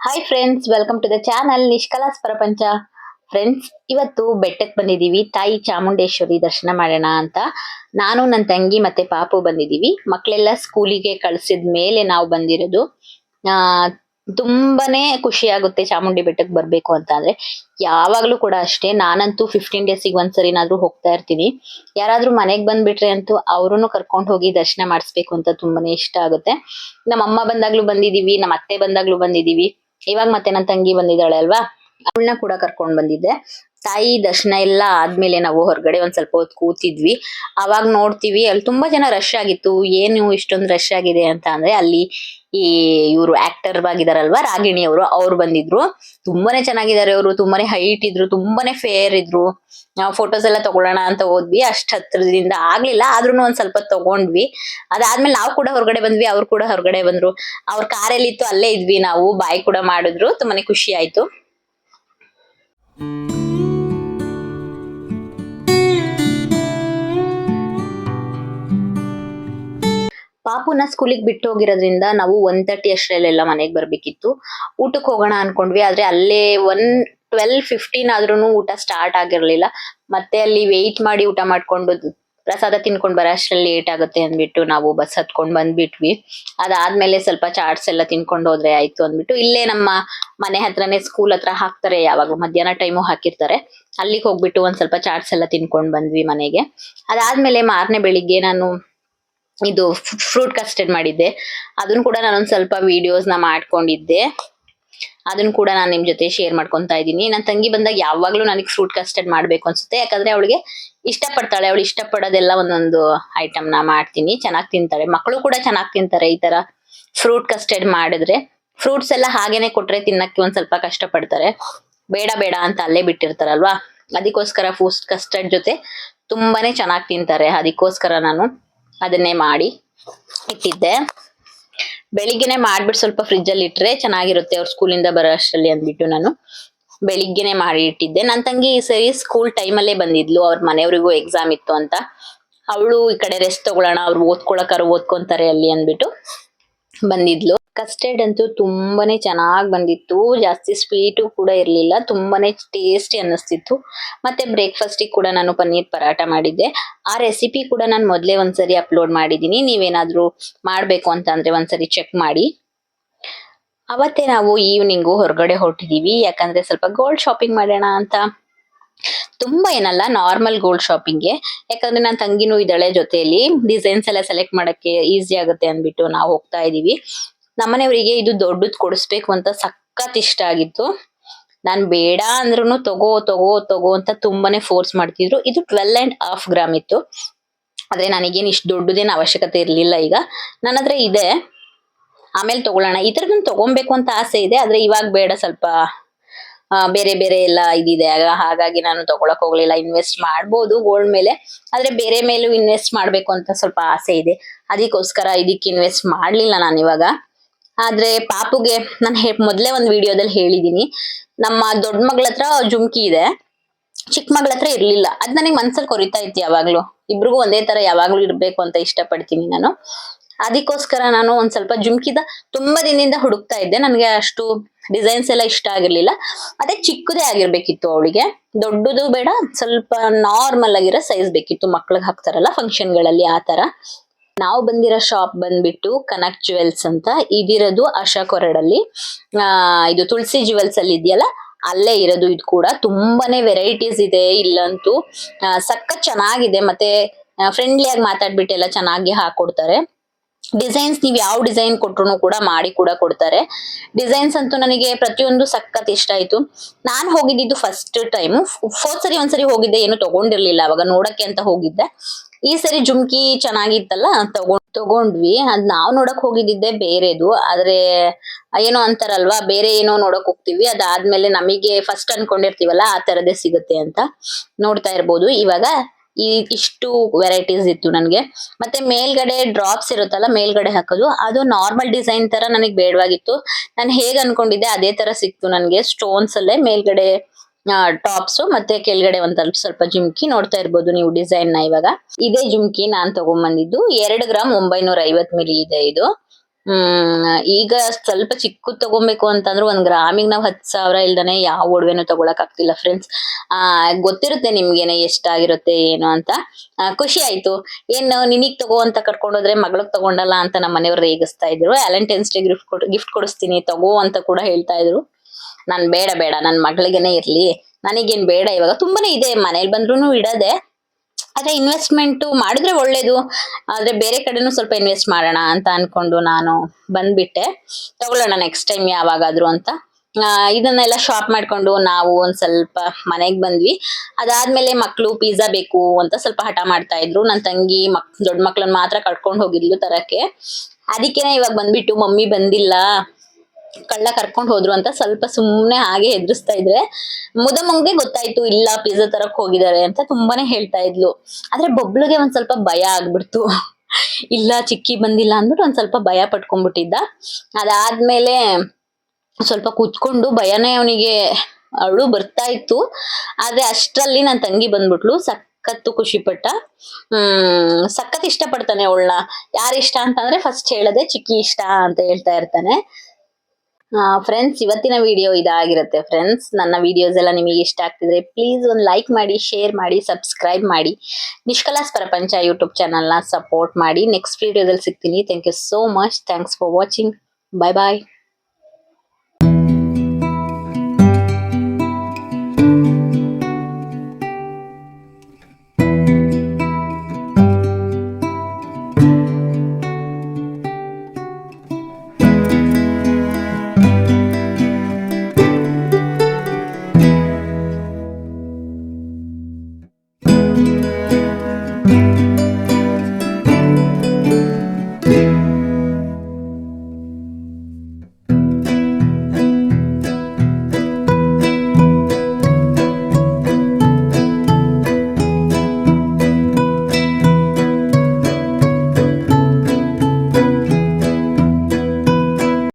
Hi friends welcome to the channel Nishkala's Prapancha friends ಇವತ್ತು ಬೆಟ್ಟಕ್ಕೆ ಬಂದಿದ್ದೀವಿ ತಾಯಿ ಚಾಮುಂಡೇಶ್ವರಿ ದರ್ಶನ ಮಾಡೋಣ ಅಂತ. ನಾನು ನನ್ನ ತಂಗಿ ಮತ್ತೆ ಪಾಪು ಬಂದಿದ್ದೀವಿ ಮಕ್ಕಳೆಲ್ಲ ಸ್ಕೂಲಿಗೆ ಕಳಿಸಿದ ಮೇಲೆ ನಾವು ಬಂದಿರೋದು. ತುಂಬಾನೇ ಖುಷಿ ಆಗುತ್ತೆ ಚಾಮುಂಡಿ ಬೆಟ್ಟಕ್ಕೆ ಬರಬೇಕು ಅಂತ ಅಂದ್ರೆ. ಯಾವಾಗ್ಲೂ ಕೂಡ ಅಷ್ಟೇ. ನಾನಂತೂ ಫಿಫ್ಟೀನ್ ಡೇಸಿಗೆ ಒಂದ್ಸರಿನಾದ್ರೂ ಹೋಗ್ತಾ ಇರ್ತೀನಿ. ಯಾರಾದ್ರೂ ಮನೆಗೆ ಬಂದ್ಬಿಟ್ರೆ ಅಂತೂ ಅವ್ರನ್ನು ಕರ್ಕೊಂಡು ಹೋಗಿ ದರ್ಶನ ಮಾಡಿಸ್ಬೇಕು ಅಂತ ತುಂಬಾನೇ ಇಷ್ಟ ಆಗುತ್ತೆ. ನಮ್ಮ ಅಮ್ಮ ಬಂದಾಗ್ಲೂ ಬಂದಿದೀವಿ ನಮ್ಮ ಅತ್ತೆ ಬಂದಾಗ್ಲೂ ಬಂದಿದೀವಿ. ಇವಾಗ ಮತ್ತೆ ನನ್ನ ತಂಗಿ ಬಂದಿದ್ದಾಳೆ ಅಲ್ವಾ? ಅವಳನ್ನ ಕೂಡ ಕರ್ಕೊಂಡ್ ಬಂದಿದ್ದೆ. ತಾಯಿ ದರ್ಶನ ಎಲ್ಲ ಆದ್ಮೇಲೆ ನಾವು ಹೊರಗಡೆ ಒಂದ್ ಸ್ವಲ್ಪ ಹೊತ್ತು ಕೂತಿದ್ವಿ. ಅವಾಗ ನೋಡ್ತೀವಿ, ಅಲ್ಲಿ ತುಂಬಾ ಜನ ರಶ್ ಆಗಿತ್ತು. ಏನು ಇಷ್ಟೊಂದು ರಶ್ ಆಗಿದೆ ಅಂತ ಅಂದ್ರೆ ಅಲ್ಲಿ ಈ ಇವರು ಆಕ್ಟರ್ ಆಗಿದಾರಲ್ವಾ, ರಾಗಿಣಿ ಅವರು, ಅವ್ರು ಬಂದಿದ್ರು. ತುಂಬಾನೇ ಚೆನ್ನಾಗಿದ್ದಾರೆ ಅವರು, ತುಂಬಾನೇ ಹೈಟ್ ಇದ್ರು, ತುಂಬಾನೇ ಫೇರ್ ಇದ್ರು. ನಾವು ಫೋಟೋಸ್ ಎಲ್ಲ ತಗೊಳ್ಳೋಣ ಅಂತ ಹೋದ್ವಿ. ಅಷ್ಟ್ ಹತ್ರದಿಂದ ಆಗ್ಲಿಲ್ಲ ಆದ್ರೂ ಒಂದ್ ಸ್ವಲ್ಪ ತಗೊಂಡ್ವಿ. ಅದಾದ್ಮೇಲೆ ನಾವು ಕೂಡ ಹೊರಗಡೆ ಬಂದ್ವಿ, ಅವ್ರು ಕೂಡ ಹೊರಗಡೆ ಬಂದ್ರು. ಅವ್ರ ಕಾರಲ್ಲಿ ಇತ್ತು ಅಲ್ಲೇ ಇದ್ವಿ ನಾವು, ಬಾಯ್ ಕೂಡ ಮಾಡಿದ್ರು, ತುಂಬಾನೇ ಖುಷಿ ಆಯ್ತು. ಪಾಪುನ ಸ್ಕೂಲಿಗೆ ಬಿಟ್ಟು ಹೋಗಿರೋದ್ರಿಂದ ನಾವು ಒನ್ ತರ್ಟಿ ಅಷ್ಟರಲ್ಲೆಲ್ಲ ಮನೆಗೆ ಬರಬೇಕಿತ್ತು. ಊಟಕ್ಕೆ ಹೋಗೋಣ ಅನ್ಕೊಂಡ್ವಿ, ಆದ್ರೆ ಅಲ್ಲೇ ಒನ್ ಟ್ವೆಲ್ ಫಿಫ್ಟೀನ್ ಆದ್ರೂನು ಊಟ ಸ್ಟಾರ್ಟ್ ಆಗಿರಲಿಲ್ಲ. ಮತ್ತೆ ಅಲ್ಲಿ ವೆಯ್ಟ್ ಮಾಡಿ ಊಟ ಮಾಡ್ಕೊಂಡು ಪ್ರಸಾದ ತಿನ್ಕೊಂಡ್ ಬರೋ ಅಷ್ಟ್ರಲ್ಲಿ ಲೇಟ್ ಆಗುತ್ತೆ ಅಂದ್ಬಿಟ್ಟು ನಾವು ಬಸ್ ಹತ್ಕೊಂಡ್ ಬಂದ್ಬಿಟ್ವಿ. ಅದಾದ್ಮೇಲೆ ಸ್ವಲ್ಪ ಚಾಟ್ಸ್ ಎಲ್ಲ ತಿನ್ಕೊಂಡು ಹೋದ್ರೆ ಆಯ್ತು ಅಂದ್ಬಿಟ್ಟು ಇಲ್ಲೇ ನಮ್ಮ ಮನೆ ಹತ್ರನೇ ಸ್ಕೂಲ್ ಹತ್ರ ಹಾಕ್ತಾರೆ ಯಾವಾಗ ಮಧ್ಯಾಹ್ನ ಟೈಮು ಹಾಕಿರ್ತಾರೆ. ಅಲ್ಲಿಗೆ ಹೋಗ್ಬಿಟ್ಟು ಒಂದ್ ಸ್ವಲ್ಪ ಚಾಟ್ಸ್ ಎಲ್ಲ ತಿನ್ಕೊಂಡ್ ಬಂದ್ವಿ ಮನೆಗೆ. ಅದಾದ್ಮೇಲೆ ಮಾರನೇ ಬೆಳಿಗ್ಗೆ ನಾನು ಇದು ಫ್ರೂಟ್ ಕಸ್ಟರ್ಡ್ ಮಾಡಿದ್ದೆ. ಅದನ್ನು ಕೂಡ ನಾನೊಂದು ಸ್ವಲ್ಪ ವಿಡಿಯೋಸ್ನ ಮಾಡ್ಕೊಂಡಿದ್ದೆ. ಅದನ್ನ ಕೂಡ ನಾನು ನಿಮ್ ಜೊತೆ ಶೇರ್ ಮಾಡ್ಕೊತಾ ಇದ್ದೀನಿ. ನನ್ನ ತಂಗಿ ಬಂದಾಗ ಯಾವಾಗ್ಲೂ ನನಗೆ ಫ್ರೂಟ್ ಕಸ್ಟರ್ಡ್ ಮಾಡ್ಬೇಕು ಅನ್ಸುತ್ತೆ. ಯಾಕಂದ್ರೆ ಅವಳಿಗೆ ಇಷ್ಟ ಪಡ್ತಾಳೆ ಅವಳು ಇಷ್ಟಪಡೋದೆಲ್ಲ ಒಂದೊಂದು ಐಟಮ್ನ ಮಾಡ್ತೀನಿ. ಚೆನ್ನಾಗಿ ತಿಂತಾಳೆ. ಮಕ್ಕಳು ಕೂಡ ಚೆನ್ನಾಗಿ ತಿಂತಾರೆ ಈ ತರ ಫ್ರೂಟ್ ಕಸ್ಟರ್ಡ್ ಮಾಡಿದ್ರೆ. ಫ್ರೂಟ್ಸ್ ಎಲ್ಲ ಹಾಗೇನೆ ಕೊಟ್ರೆ ತಿನ್ನಕ್ಕೆ ಒಂದ್ ಸ್ವಲ್ಪ ಕಷ್ಟ ಪಡ್ತಾರೆ ಬೇಡ ಬೇಡ ಅಂತ ಅಲ್ಲೇ ಬಿಟ್ಟಿರ್ತಾರಲ್ವಾ? ಅದಕ್ಕೋಸ್ಕರ ಫ್ರೂಟ್ ಕಸ್ಟರ್ಡ್ ಜೊತೆ ತುಂಬಾನೇ ಚೆನ್ನಾಗಿ ತಿಂತಾರೆ. ಅದಕ್ಕೋಸ್ಕರ ನಾನು ಅದನ್ನೇ ಮಾಡಿ ಇಟ್ಟಿದ್ದೆ. ಬೆಳಿಗ್ಗೆನೆ ಮಾಡ್ಬಿಟ್ಟು ಸ್ವಲ್ಪ ಫ್ರಿಜ್ ಅಲ್ಲಿ ಇಟ್ರೆ ಚೆನ್ನಾಗಿರುತ್ತೆ ಅವ್ರ ಸ್ಕೂಲಿಂದ ಬರೋ ಅಷ್ಟರಲ್ಲಿ ಅಂದ್ಬಿಟ್ಟು ನಾನು. ಬೆಳಿಗ್ಗೆನೆ ಮಾಡಿ ಇಟ್ಟಿದ್ದೆ. ನನ್ನ ತಂಗಿ ಈ ಸರಿ ಸ್ಕೂಲ್ ಟೈಮಲ್ಲೇ ಬಂದಿದ್ಲು. ಅವ್ರ ಮನೆಯವ್ರಿಗೂ ಎಕ್ಸಾಮ್ ಇತ್ತು ಅಂತ. ಅವಳು ಈ ಕಡೆ ರೆಸ್ಟ್ ತಗೊಳ್ಳೋಣ, ಅವ್ರು ಓದ್ಕೊಳಕಾರ ಓದ್ಕೊಂತಾರೆ ಅಲ್ಲಿ ಅಂದ್ಬಿಟ್ಟು ಬಂದಿದ್ಲು. ಕಸ್ಟರ್ಡ್ ಅಂತೂ ತುಂಬಾನೇ ಚೆನ್ನಾಗಿ ಬಂದಿತ್ತು. ಜಾಸ್ತಿ ಸ್ವೀಟು ಕೂಡ ಇರಲಿಲ್ಲ. ತುಂಬಾನೇ ಟೇಸ್ಟಿ ಅನ್ನಿಸ್ತಿತ್ತು. ಮತ್ತೆ ಬ್ರೇಕ್ಫಾಸ್ಟಿಗೆ ಕೂಡ ನಾನು ಪನ್ನೀರ್ ಪರಾಟ ಮಾಡಿದ್ದೆ. ಆ ರೆಸಿಪಿ ಕೂಡ ನಾನು ಮೊದಲೇ ಒಂದ್ಸರಿ ಅಪ್ಲೋಡ್ ಮಾಡಿದ್ದೀನಿ ನೀವೇನಾದರೂ ಮಾಡಬೇಕು ಅಂತಂದರೆ ಒಂದ್ಸರಿ ಚೆಕ್ ಮಾಡಿ. ಅವತ್ತೇ ನಾವು ಈವ್ನಿಂಗು ಹೊರಗಡೆ ಹೊರಟಿದ್ದೀವಿ ಯಾಕಂದರೆ ಸ್ವಲ್ಪ ಗೋಲ್ಡ್ ಶಾಪಿಂಗ್ ಮಾಡೋಣ ಅಂತ. ತುಂಬ ಏನಲ್ಲ ನಾರ್ಮಲ್ ಗೋಲ್ಡ್ ಶಾಪಿಂಗ್ಗೆ ಯಾಕಂದ್ರೆ ನನ್ನ ತಂಗಿನೂ ಇದ್ದಾಳೆ ಜೊತೆಯಲ್ಲಿ. ಡಿಸೈನ್ಸ್ ಎಲ್ಲ ಸೆಲೆಕ್ಟ್ ಮಾಡೋಕ್ಕೆ ಈಸಿ ಆಗುತ್ತೆ ಅಂದ್ಬಿಟ್ಟು ನಾವು ಹೋಗ್ತಾ ಇದೀವಿ. ನಮ್ಮನೆಯವರಿಗೆ ಇದು ದೊಡ್ಡದ್ ಕೊಡಿಸ್ಬೇಕು ಅಂತ ಸಖತ್ ಇಷ್ಟ ಆಗಿತ್ತು. ನಾನ್ ಬೇಡ ಅಂದ್ರೂ ತಗೋ ತಗೋ ತಗೋ ಅಂತ ತುಂಬಾನೇ ಫೋರ್ಸ್ ಮಾಡ್ತಿದ್ರು. ಇದು ಟ್ವೆಲ್ ಅಂಡ್ ಹಾಫ್ ಗ್ರಾಮ್ ಇತ್ತು. ಆದ್ರೆ ನನಗೇನು ಇಷ್ಟು ದೊಡ್ಡದೇನು ಅವಶ್ಯಕತೆ ಇರಲಿಲ್ಲ ಈಗ. ನನ್ನ ಹತ್ರ ಇದೆ. ಆಮೇಲೆ ತಗೊಳ್ಳೋಣ. ಈ ತರದನ್ನ ತಗೊಬೇಕು ಅಂತ ಆಸೆ ಇದೆ. ಆದ್ರೆ ಇವಾಗ ಬೇಡ ಸ್ವಲ್ಪ ಬೇರೆ ಬೇರೆ ಎಲ್ಲ ಇದಿದೆ. ಹಾಗಾಗಿ ನಾನು ತಗೊಳಕ್ ಹೋಗ್ಲಿಲ್ಲ. ಇನ್ವೆಸ್ಟ್ ಮಾಡ್ಬೋದು ಗೋಲ್ಡ್ ಮೇಲೆ. ಆದ್ರೆ ಬೇರೆ ಮೇಲೂ ಇನ್ವೆಸ್ಟ್ ಮಾಡ್ಬೇಕು ಅಂತ ಸ್ವಲ್ಪ ಆಸೆ ಇದೆ. ಅದಕ್ಕೋಸ್ಕರ ಇದಕ್ಕೆ ಇನ್ವೆಸ್ಟ್ ಮಾಡ್ಲಿಲ್ಲ ನಾನು ಇವಾಗ. ಆದ್ರೆ ಪಾಪುಗೆ ನಾನು ಮೊದಲೇ ಒಂದು ವಿಡಿಯೋದಲ್ಲಿ ಹೇಳಿದ್ದೀನಿ ನಮ್ಮ ದೊಡ್ಡ ಮಗಳ ಹತ್ರ ಜುಮ್ಕಿ ಇದೆ. ಚಿಕ್ಕ ಮಗಳ ಹತ್ರ ಇರ್ಲಿಲ್ಲ. ಅದ್ ನನಗೆ ಮನ್ಸಲ್ಲಿ ಕೊರಿತಾ ಇತ್ತು ಯಾವಾಗ್ಲೂ. ಇಬ್ರಿಗೂ ಒಂದೇ ತರ ಯಾವಾಗ್ಲೂ ಇರ್ಬೇಕು ಅಂತ ಇಷ್ಟಪಡ್ತೀನಿ ನಾನು. ಅದಕ್ಕೋಸ್ಕರ ನಾನು ಒಂದ್ ಸ್ವಲ್ಪ ಜುಮ್ಕಿದ ತುಂಬಾ ದಿನದಿಂದ ಹುಡುಕ್ತಾ ಇದ್ದೆ. ನನಗೆ ಅಷ್ಟು ಡಿಸೈನ್ಸ್ ಎಲ್ಲ ಇಷ್ಟ ಆಗಿರ್ಲಿಲ್ಲ. ಅದೇ ಚಿಕ್ಕದೇ ಆಗಿರ್ಬೇಕಿತ್ತು ಅವಳಿಗೆ. ದೊಡ್ಡದು ಬೇಡ, ಸ್ವಲ್ಪ ನಾರ್ಮಲ್ ಆಗಿರೋ ಸೈಜ್ ಬೇಕಿತ್ತು. ಮಕ್ಳಿಗೆ ಹಾಕ್ತಾರಲ್ಲ ಫಂಕ್ಷನ್ಗಳಲ್ಲಿ ಆ ತರ. ನಾವು ಬಂದಿರೋ ಶಾಪ್ ಬಂದ್ಬಿಟ್ಟು ಕನಕ್ ಜುವೆಲ್ಸ್ ಅಂತ ಇದಿರೋದು ಆಶಾ ಕೊರಡಲ್ಲಿ. ಇದು ತುಳಸಿ ಜುವೆಲ್ಸ್ ಅಲ್ಲಿ ಇದೆಯಲ್ಲ, ಅಲ್ಲೇ ಇರೋದು ಇದು ಕೂಡ. ತುಂಬಾನೇ ವೆರೈಟೀಸ್ ಇದೆ ಇಲ್ಲಂತೂ. ಸಖತ್ ಚೆನ್ನಾಗಿದೆ, ಮತ್ತೆ ಫ್ರೆಂಡ್ಲಿ ಆಗಿ ಮಾತಾಡ್ಬಿಟ್ಟು ಎಲ್ಲ ಚೆನ್ನಾಗಿ ಹಾಕೊಡ್ತಾರೆ. ಡಿಸೈನ್ಸ್ ನೀವು ಯಾವ ಡಿಸೈನ್ ಕೊಟ್ರು ಕೂಡ ಮಾಡಿ ಕೂಡ ಕೊಡ್ತಾರೆ. ಡಿಸೈನ್ಸ್ ಅಂತೂ ನನಗೆ ಪ್ರತಿಯೊಂದು ಸಖತ್ ಇಷ್ಟ ಆಯ್ತು. ನಾನ್ ಹೋಗಿದ್ದು ಫಸ್ಟ್ ಟೈಮ್ ಫೋರ್ತ್ ಸರಿ, ಒಂದ್ಸರಿ ಹೋಗಿದ್ದೆ, ಏನು ತಗೊಂಡಿರ್ಲಿಲ್ಲ. ಅವಾಗ ನೋಡಕ್ಕೆ ಅಂತ ಹೋಗಿದ್ದೆ. ಈ ಸರಿ ಜುಮ್ಕಿ ಚೆನ್ನಾಗಿತ್ತಲ್ಲ, ತಗೊಂಡ್, ತಗೊಂಡ್ವಿ. ಅದ್ ನಾವ್ ನೋಡಕ್ ಹೋಗಿದ್ದೆ ಬೇರೆದು. ಆದ್ರೆ ಏನೋ ಅಂತಾರಲ್ವಾ, ಬೇರೆ ಏನೋ ನೋಡಕ್ ಹೋಗ್ತೀವಿ. ಅದಾದ್ಮೇಲೆ ನಮಗೆ ಫಸ್ಟ್ ಅನ್ಕೊಂಡಿರ್ತೀವಲ್ಲ, ಆ ತರದೇ ಸಿಗುತ್ತೆ ಅಂತ ನೋಡ್ತಾ ಇರ್ಬೋದು. ಇವಾಗ ಈ ಇಷ್ಟು ವೆರೈಟೀಸ್ ಇತ್ತು ನನಗೆ. ಮತ್ತೆ ಮೇಲ್ಗಡೆ ಡ್ರಾಪ್ಸ್ ಇರುತ್ತಲ್ಲ, ಮೇಲ್ಗಡೆ ಹಾಕೋದು, ಅದು ನಾರ್ಮಲ್ ಡಿಸೈನ್ ತರ ನನಗೆ ಬೇಡವಾಗಿತ್ತು. ನಾನು ಹೇಗೆ ಅನ್ಕೊಂಡಿದ್ದೆ, ಅದೇ ತರ ಸಿಕ್ತು ನನಗೆ ಸ್ಟೋನ್ಸ್ ಅಲ್ಲೇ ಮೇಲ್ಗಡೆ ಟಾಪ್ಸ್ ಮತ್ತೆ ಕೆಳಗಡೆ ಒಂದ್ ಸ್ವಲ್ಪ ಸ್ವಲ್ಪ ಜುಮ್ಕಿ ನೋಡ್ತಾ ಇರ್ಬೋದು ನೀವು ಡಿಸೈನ್ನ ಇವಾಗ. ಇದೇ ಜುಮ್ಕಿ ನಾನ್ ತಗೊಂಬಂದಿದ್ದು. ಎರಡು ಗ್ರಾಮ್ ಒಂಬೈನೂರ ಐವತ್ ಮಿಲಿ ಇದೆ ಇದು. ಹ್ಮ್, ಈಗ ಸ್ವಲ್ಪ ಚಿಕ್ಕದ್ ತಗೊಬೇಕು ಅಂತಂದ್ರೆ ಒಂದ್ ಗ್ರಾಮಿಗೆ ನಾವ್ ಹತ್ ಸಾವಿರ ಇಲ್ದಾನೆ ಯಾವ ಒಡವೆನೂ ತಗೊಳಕ್ ಆಗ್ತಿಲ್ಲ ಫ್ರೆಂಡ್ಸ್ ಆ, ಗೊತ್ತಿರುತ್ತೆ ನಿಮ್ಗೇನೆ ಎಷ್ಟಾಗಿರುತ್ತೆ ಏನು ಅಂತ. ಖುಷಿ ಆಯ್ತು. ಏನು, ನಿನಗ್ ತಗೋ ಅಂತ ಕಟ್ಕೊಂಡೋದ್ರೆ ಮಗಳಗ್ ತಗೊಂಡಲ್ಲ ಅಂತ ನಮ್ಮ ಮನೆಯವ್ರು ರೇಗಿಸ್ತಾ ಇದ್ರು. ವ್ಯಾಲೆಂಟೈನ್ಸ್ ಡೇ ಗಿಫ್ಟ್ ಕೊಡ್ ಗಿಫ್ಟ್ ಕೊಡಿಸ್ತೀನಿ, ತಗೋ ಅಂತ ಕೂಡ ಹೇಳ್ತಾ ಇದ್ರು. ನಾನ್ ಬೇಡ ಬೇಡ ನನ್ನ ಮಗಳಿಗೇನೆ ಇರ್ಲಿ. ನನಗೇನು ಬೇಡ ಇವಾಗ. ತುಂಬಾನೇ ಇದೆ, ಮನೇಲಿ ಬಂದ್ರೂ ಇಡದೆ. ಆದರೆ ಇನ್ವೆಸ್ಟ್ಮೆಂಟು ಮಾಡಿದ್ರೆ ಒಳ್ಳೇದು. ಆದರೆ ಬೇರೆ ಕಡೆನೂ ಸ್ವಲ್ಪ ಇನ್ವೆಸ್ಟ್ ಮಾಡೋಣ ಅಂತ ಅಂದ್ಕೊಂಡು ನಾನು ಬಂದ್ಬಿಟ್ಟೆ. ತಗೊಳ್ಳೋಣ ನೆಕ್ಸ್ಟ್ ಟೈಮ್ ಯಾವಾಗಾದ್ರೂ ಅಂತ. ಇದನ್ನೆಲ್ಲ ಶಾಪ್ ಮಾಡ್ಕೊಂಡು ನಾವು ಒಂದ್ ಸ್ವಲ್ಪ ಮನೆಗೆ ಬಂದ್ವಿ. ಅದಾದ್ಮೇಲೆ ಮಕ್ಕಳು ಪಿಜ್ಜಾ ಬೇಕು ಅಂತ ಸ್ವಲ್ಪ ಹಠ ಮಾಡ್ತಾ ಇದ್ರು. ನನ್ನ ತಂಗಿ ಮಕ್, ದೊಡ್ಡ ಮಕ್ಳನ್ನ ಮಾತ್ರ ಕಟ್ಕೊಂಡು ಹೋಗಿದ್ಲು ತರಕ್ಕೆ. ಅದಕ್ಕೇನೆ ಇವಾಗ ಬಂದ್ಬಿಟ್ಟು ಮಮ್ಮಿ ಬಂದಿಲ್ಲ. ಕಳ್ಳ ಕರ್ಕೊಂಡ್ ಹೋದ್ರು ಅಂತ ಸ್ವಲ್ಪ ಸುಮ್ನೆ ಹಾಗೆ ಹೆದರ್ಸ್ತಾ ಇದ್ರೆ ಮುದಮಂಗೆ ಗೊತ್ತಾಯ್ತು, ಇಲ್ಲ ಪಿಜ್ಜಾ ತರಕ್ ಹೋಗಿದ್ದಾರೆ ಅಂತ ತುಂಬಾನೇ ಹೇಳ್ತಾ ಇದ್ಲು. ಆದ್ರೆ ಬೊಬ್ಳಿಗೆ ಒಂದ್ ಸ್ವಲ್ಪ ಭಯ ಆಗ್ಬಿಡ್ತು. ಇಲ್ಲ ಚಿಕ್ಕಿ ಬಂದಿಲ್ಲ ಅಂದ್ಬಿಟ್ಟು ಒಂದ್ ಸ್ವಲ್ಪ ಭಯ ಪಟ್ಕೊಂಡ್ಬಿಟ್ಟಿದ್ದ. ಅದಾದ್ಮೇಲೆ ಸ್ವಲ್ಪ ಕೂತ್ಕೊಂಡು ಭಯನೇ ಅವನಿಗೆ ಅಳು ಬರ್ತಾ ಇತ್ತು. ಆದ್ರೆ ಅಷ್ಟರಲ್ಲಿ ನನ್ ತಂಗಿ ಬಂದ್ಬಿಟ್ಲು, ಸಖತ್ತು ಖುಷಿ ಪಟ್ಟ ಹ್ಮ್, ಸಖತ್ ಇಷ್ಟ ಪಡ್ತಾನೆ ಅವಳನ್ನ. ಯಾರು ಇಷ್ಟ ಅಂತಂದ್ರೆ ಫಸ್ಟ್ ಹೇಳದೆ ಚಿಕ್ಕಿ ಇಷ್ಟ ಅಂತ ಹೇಳ್ತಾ ಇರ್ತಾನೆ. ಫ್ರೆಂಡ್ಸ್ ಇವತ್ತಿನ ವಿಡಿಯೋ ಇದಾಗಿರುತ್ತೆ. ಫ್ರೆಂಡ್ಸ್ ನನ್ನ ವಿಡಿಯೋಸ್ ಎಲ್ಲ ನಿಮಗೆ ಇಷ್ಟ ಆಗ್ತಿದ್ರೆ ಪ್ಲೀಸ್ ಒಂದು ಲೈಕ್ ಮಾಡಿ ಶೇರ್ ಮಾಡಿ ಸಬ್ಸ್ಕ್ರೈಬ್ ಮಾಡಿ. ನಿಷ್ಕಲಾಸ್ ಪ್ರಪಂಚ ಯೂಟ್ಯೂಬ್ ಚಾನಲ್ನ ಸಪೋರ್ಟ್ ಮಾಡಿ. ನೆಕ್ಸ್ಟ್ ವಿಡಿಯೋದಲ್ಲಿ ಸಿಗ್ತೀನಿ. Thank you so much thanks for watching bye bye